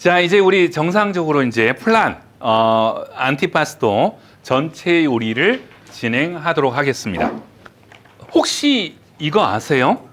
자, 이제 우리 정상적으로 이제 플란 어, 안티파스토 전체 요리를 진행하도록 하겠습니다. 혹시 이거 아세요?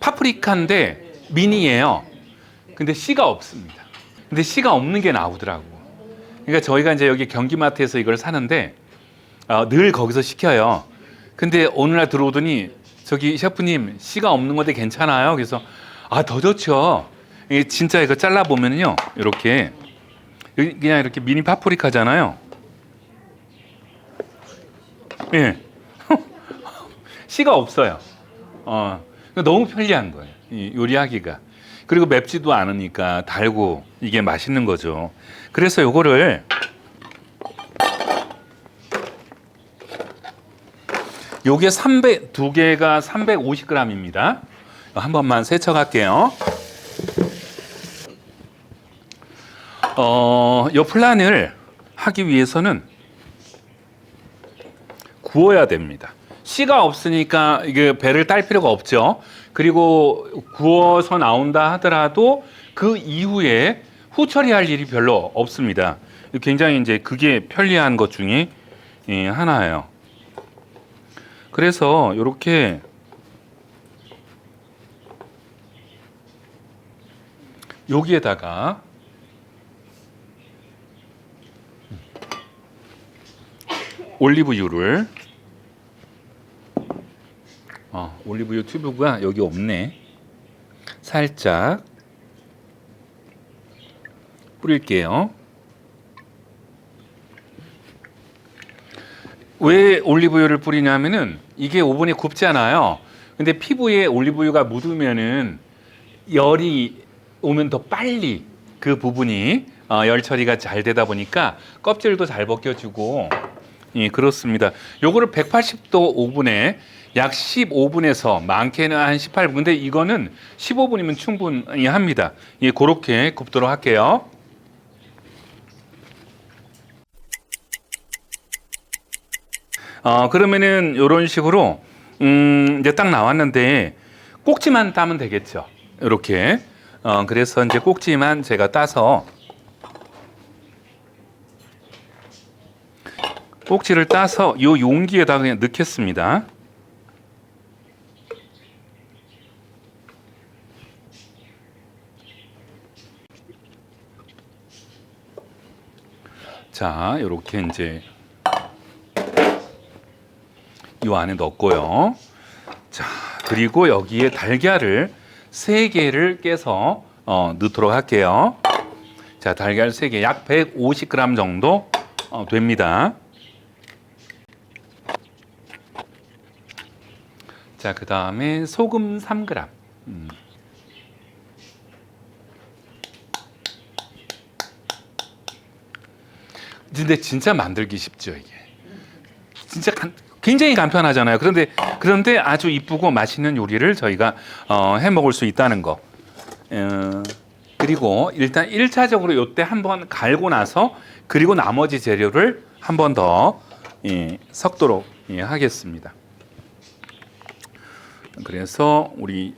파프리카인데 미니예요. 근데 씨가 없습니다. 근데 씨가 없는 게 나오더라고. 그러니까 저희가 이제 여기 경기마트에서 이걸 사는데 어, 늘 거기서 시켜요. 근데 어느 날 들어오더니 저기 셰프님 씨가 없는 건데 괜찮아요? 그래서 아 더 좋죠. 이게 진짜 이거 잘라 보면요 이렇게 그냥 이렇게 미니 파프리카잖아요. 예, 씨가 없어요. 어, 너무 편리한 거예요. 이 요리하기가. 그리고 맵지도 않으니까 달고 이게 맛있는 거죠. 그래서 요거를 요게 300, 두 개가 350g입니다. 한 번만 세척할게요. 어, 요 플란을 하기 위해서는 구워야 됩니다. 씨가 없으니까 이게 배를 딸 필요가 없죠. 그리고 구워서 나온다 하더라도 그 이후에 후처리할 일이 별로 없습니다. 굉장히 이제 그게 편리한 것 중에 예, 하나예요. 그래서 이렇게 여기에다가 올리브유를 어, 올리브유 튜브가 여기 없네. 살짝 뿌릴게요. 왜 올리브유를 뿌리냐면은 이게 오븐에 굽잖아요. 근데 피부에 올리브유가 묻으면은 열이 오면 더 빨리 그 부분이 어, 열 처리가 잘 되다 보니까 껍질도 잘 벗겨주고 예, 그렇습니다. 요거를 180도 오븐에 약 15분에서 많게는 한 18분. 근데 이거는 15분이면 충분히 합니다. 예, 그렇게 굽도록 할게요. 어, 그러면은 이런 식으로 음, 이제 딱 나왔는데 꼭지만 따면 되겠죠. 이렇게. 어, 그래서 이제 꼭지만 제가 따서 꼭지를 따서 이 용기에다 그냥 넣겠습니다. 자, 이렇게 이제 이 안에 넣고요. 자, 그리고 여기에 달걀을 세 개를 깨서 어, 넣도록 할게요. 자, 달걀 세 개, 약 150g 정도 어, 됩니다. 자, 그 다음에 소금 3g. 음. 근데 진짜 만들기 쉽죠, 이게. 진짜 간, 굉장히 간편하잖아요. 그런데 그런데 아주 이쁘고 맛있는 요리를 저희가 어, 해 먹을 수 있다는 거. 어, 그리고 일단 1차적으로 요때 한번 갈고 나서 그리고 나머지 재료를 한 번 더 예, 섞도록 예, 하겠습니다. 그래서 우리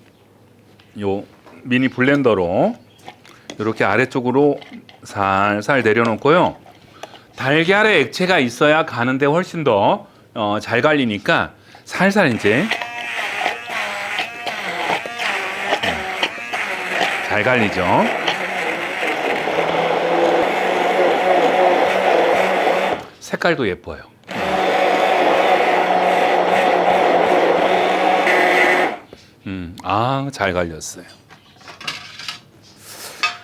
요 미니 블렌더로 이렇게 아래쪽으로 살살 내려놓고요. 달걀에 액체가 있어야 가는데 훨씬 더 어, 잘 갈리니까 살살 이제 네, 잘 갈리죠. 색깔도 예뻐요. 음, 아, 잘 갈렸어요.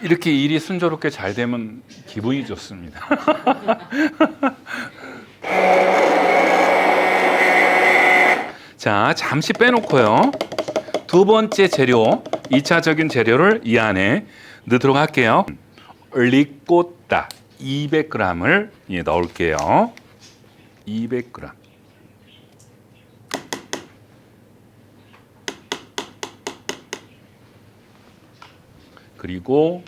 이렇게 일이 순조롭게 잘 되면 기분이 좋습니다. 자, 잠시 빼놓고요. 두 번째 재료, 2차적인 재료를 이 안에 넣도록 할게요. 리꼬따 200g을 예, 넣을게요. 200g. 그리고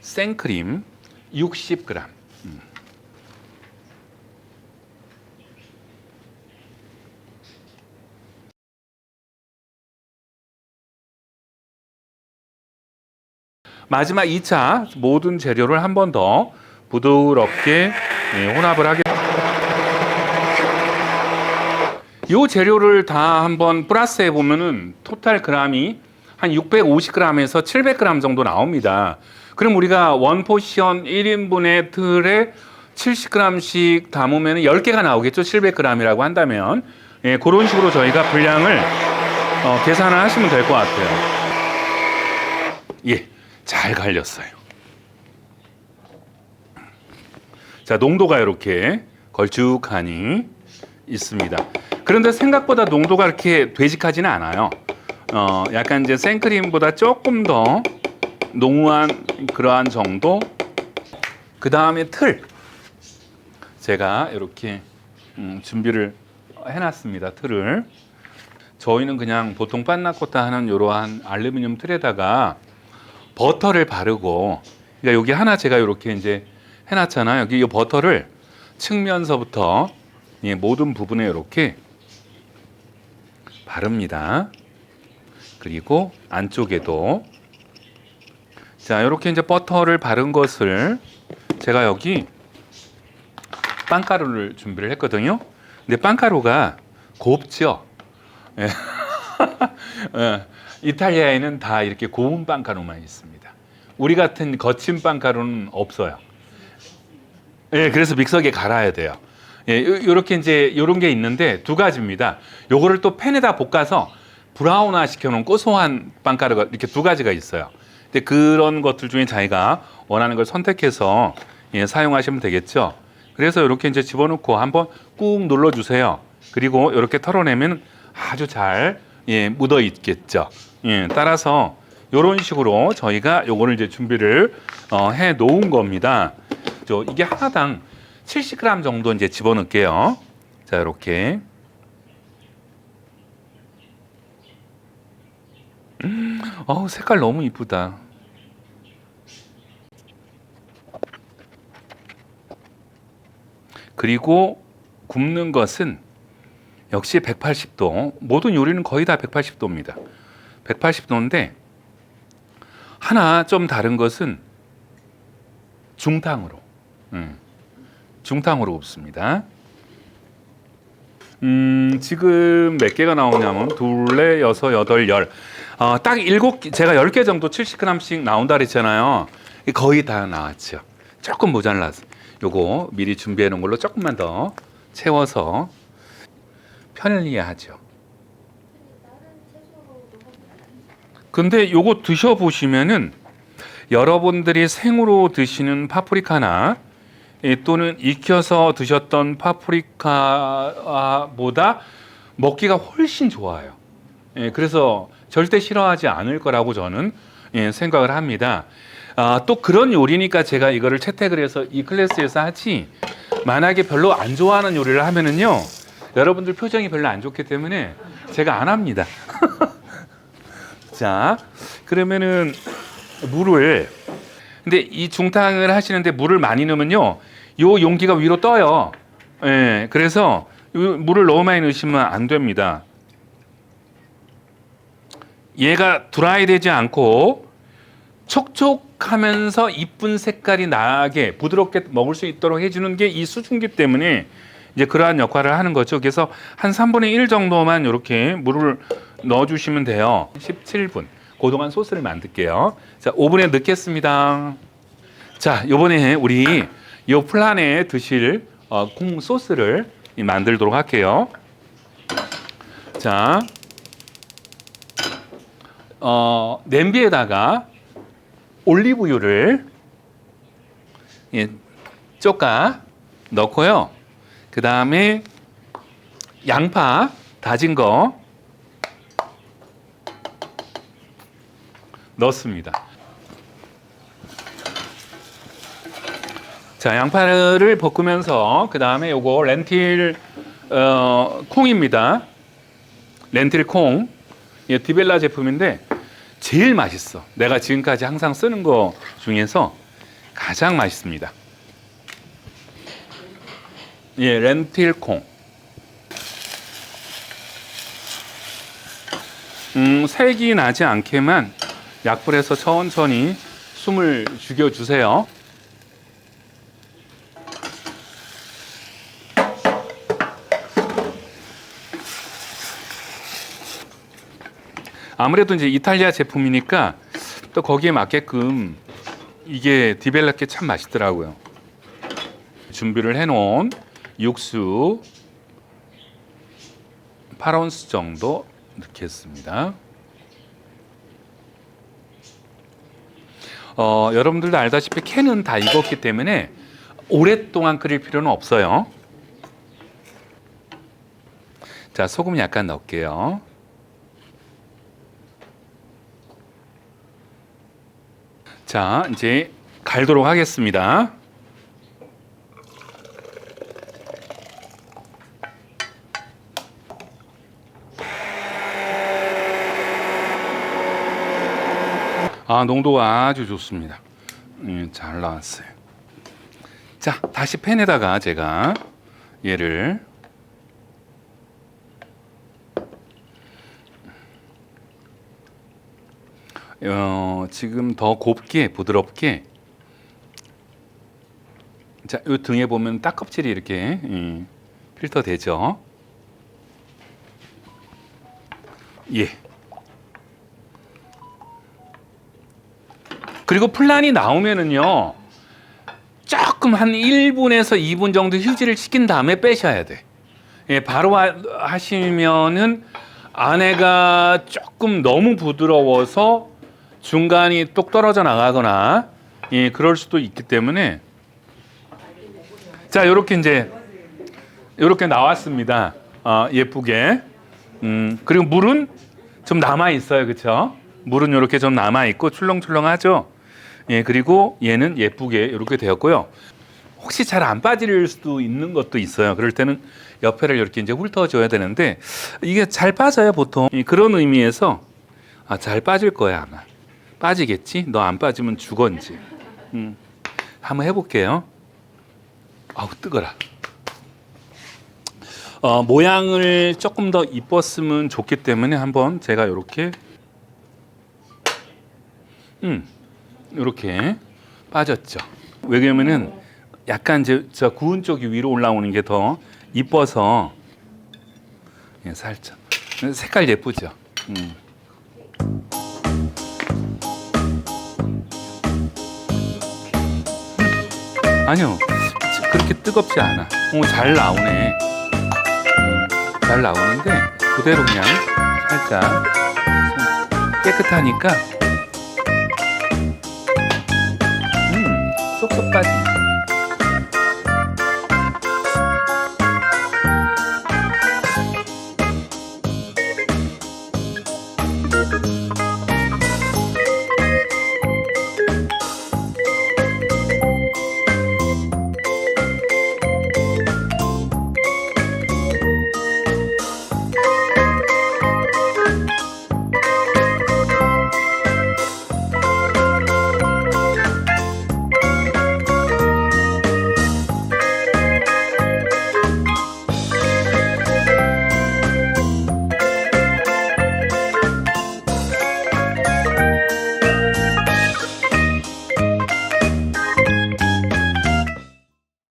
생크림 60g. 음. 마지막 2차 모든 재료를 한 번 더 부드럽게 예, 혼합을 하게. 요 재료를 다 한번 플러스해 보면은 토탈 그람이 한 650g에서 700g 정도 나옵니다. 그럼 우리가 원 포션 1인분의 틀에 70g씩 담으면 10개가 나오겠죠. 700g이라고 한다면. 예, 그런 식으로 저희가 분량을 어, 계산을 하시면 될 것 같아요. 예, 잘 갈렸어요. 자, 농도가 이렇게 걸쭉하니 있습니다. 그런데 생각보다 농도가 이렇게 되직하지는 않아요. 어, 약간 이제 생크림보다 조금 더 농후한 그러한 정도. 그 다음에 틀. 제가 이렇게 음, 준비를 해놨습니다. 틀을. 저희는 그냥 보통 판나코타 하는 이러한 알루미늄 틀에다가 버터를 바르고, 그러니까 여기 하나 제가 이렇게 이제 해놨잖아요. 여기 이 버터를 측면서부터 예, 모든 부분에 이렇게 바릅니다. 그리고 안쪽에도 자 이렇게 이제 버터를 바른 것을 제가 여기 빵가루를 준비를 했거든요. 근데 빵가루가 곱죠. 예. 예. 이탈리아에는 다 이렇게 고운 빵가루만 있습니다. 우리 같은 거친 빵가루는 없어요. 예, 그래서 믹서기에 갈아야 돼요. 예, 이렇게 이제 요런 게 있는데 두 가지입니다. 요거를 또 팬에다 볶아서 브라운화 시켜놓은 고소한 빵가루가 이렇게 두 가지가 있어요. 근데 그런 것들 중에 자기가 원하는 걸 선택해서 예, 사용하시면 되겠죠. 그래서 이렇게 이제 집어넣고 한번 꾹 눌러주세요. 그리고 이렇게 털어내면 아주 잘 예, 묻어 있겠죠. 예, 따라서 이런 식으로 저희가 요거를 이제 준비를 어, 해 놓은 겁니다. 저 이게 하나당 70g 정도 이제 집어넣을게요. 자, 이렇게. 어우, 색깔 너무 이쁘다. 그리고 굽는 것은 역시 180도. 모든 요리는 거의 다 180도입니다. 180도인데 하나 좀 다른 것은 중탕으로. 음. 중탕으로 굽습니다. 음, 지금 몇 개가 나오냐면 둘레 여섯 여덟 열. 어, 딱 일곱 개, 제가 열 개 정도 70g씩 나온다 그랬잖아요. 거의 다 나왔죠. 조금 모자라서 요거 미리 준비해 놓은 걸로 조금만 더 채워서 편리하죠. 근데 요거 드셔 보시면은 여러분들이 생으로 드시는 파프리카나 예, 또는 익혀서 드셨던 파프리카보다 먹기가 훨씬 좋아요. 예, 그래서 절대 싫어하지 않을 거라고 저는 예, 생각을 합니다. 아, 또 그런 요리니까 제가 이거를 채택을 해서 이 클래스에서 하지 만약에 별로 안 좋아하는 요리를 하면은요 여러분들 표정이 별로 안 좋기 때문에 제가 안 합니다. 자 그러면은 물을 근데 이 중탕을 하시는데 물을 많이 넣으면요 요 용기가 위로 떠요. 예, 그래서 요 물을 너무 많이 넣으시면 안 됩니다. 얘가 드라이 되지 않고 촉촉하면서 이쁜 색깔이 나게 부드럽게 먹을 수 있도록 해주는 게 이 수증기 때문에 이제 그러한 역할을 하는 거죠. 그래서 한 3분의 1 정도만 이렇게 물을 넣어주시면 돼요. 17분. 그동안 소스를 만들게요. 자, 오븐에 넣겠습니다. 자, 요번에 우리 요 플란에 드실 어, 콩 소스를 만들도록 할게요. 자, 어, 냄비에다가 올리브유를 예, 쪼까 넣고요. 그 다음에 양파 다진 거 넣습니다. 자, 양파를 볶으면서 그 다음에 요거 렌틸 어, 콩입니다. 렌틸 콩. 예, 디벨라 제품인데 제일 맛있어. 내가 지금까지 항상 쓰는 거 중에서 가장 맛있습니다. 예, 렌틸 콩. 음, 색이 나지 않게만 약불에서 천천히 숨을 죽여주세요. 아무래도 이제 이탈리아 제품이니까 또 거기에 맞게끔 이게 디벨라께 참 맛있더라고요. 준비를 해놓은 육수 8온스 정도 넣겠습니다. 어, 여러분들도 알다시피 캔은 다 익었기 때문에 오랫동안 끓일 필요는 없어요. 자, 소금 약간 넣을게요. 자, 이제 갈도록 하겠습니다. 아, 농도가 아주 좋습니다. 음, 잘 나왔어요. 자, 다시 팬에다가 제가 얘를 어, 지금 더 곱게 부드럽게 자, 이 등에 보면 딱껍질이 이렇게 음, 필터 되죠. 예. 그리고 플란이 나오면은요. 조금 한 1분에서 2분 정도 휴지를 시킨 다음에 빼셔야 돼. 예, 바로 하, 하시면은 안에가 조금 너무 부드러워서 중간이 똑 떨어져 나가거나 예, 그럴 수도 있기 때문에 자, 요렇게 이제 요렇게 나왔습니다. 어, 예쁘게. 음, 그리고 물은 좀 남아 있어요. 그렇죠? 물은 요렇게 좀 남아 있고 출렁출렁하죠. 예, 그리고 얘는 예쁘게 이렇게 되었고요. 혹시 잘 안 빠질 수도 있는 것도 있어요. 그럴 때는 옆에를 이렇게 이제 훑어줘야 되는데 이게 잘 빠져요 보통. 예, 그런 의미에서 아, 잘 빠질 거야 아마. 빠지겠지? 너 안 빠지면 이제. 음, 한번 해볼게요. 아우 뜨거라. 어, 모양을 조금 더 이뻤으면 좋기 때문에 한번 제가 이렇게 음 이렇게 빠졌죠. 왜냐면은 약간 이제 저 구운 쪽이 위로 올라오는 게 더 이뻐서 예, 살짝 색깔 예쁘죠. 음. 아니요 그렇게 뜨겁지 않아. 오, 잘 나오네. 잘 나오는데 그대로 그냥 살짝 깨끗하니까 음 쏙쏙 빠지.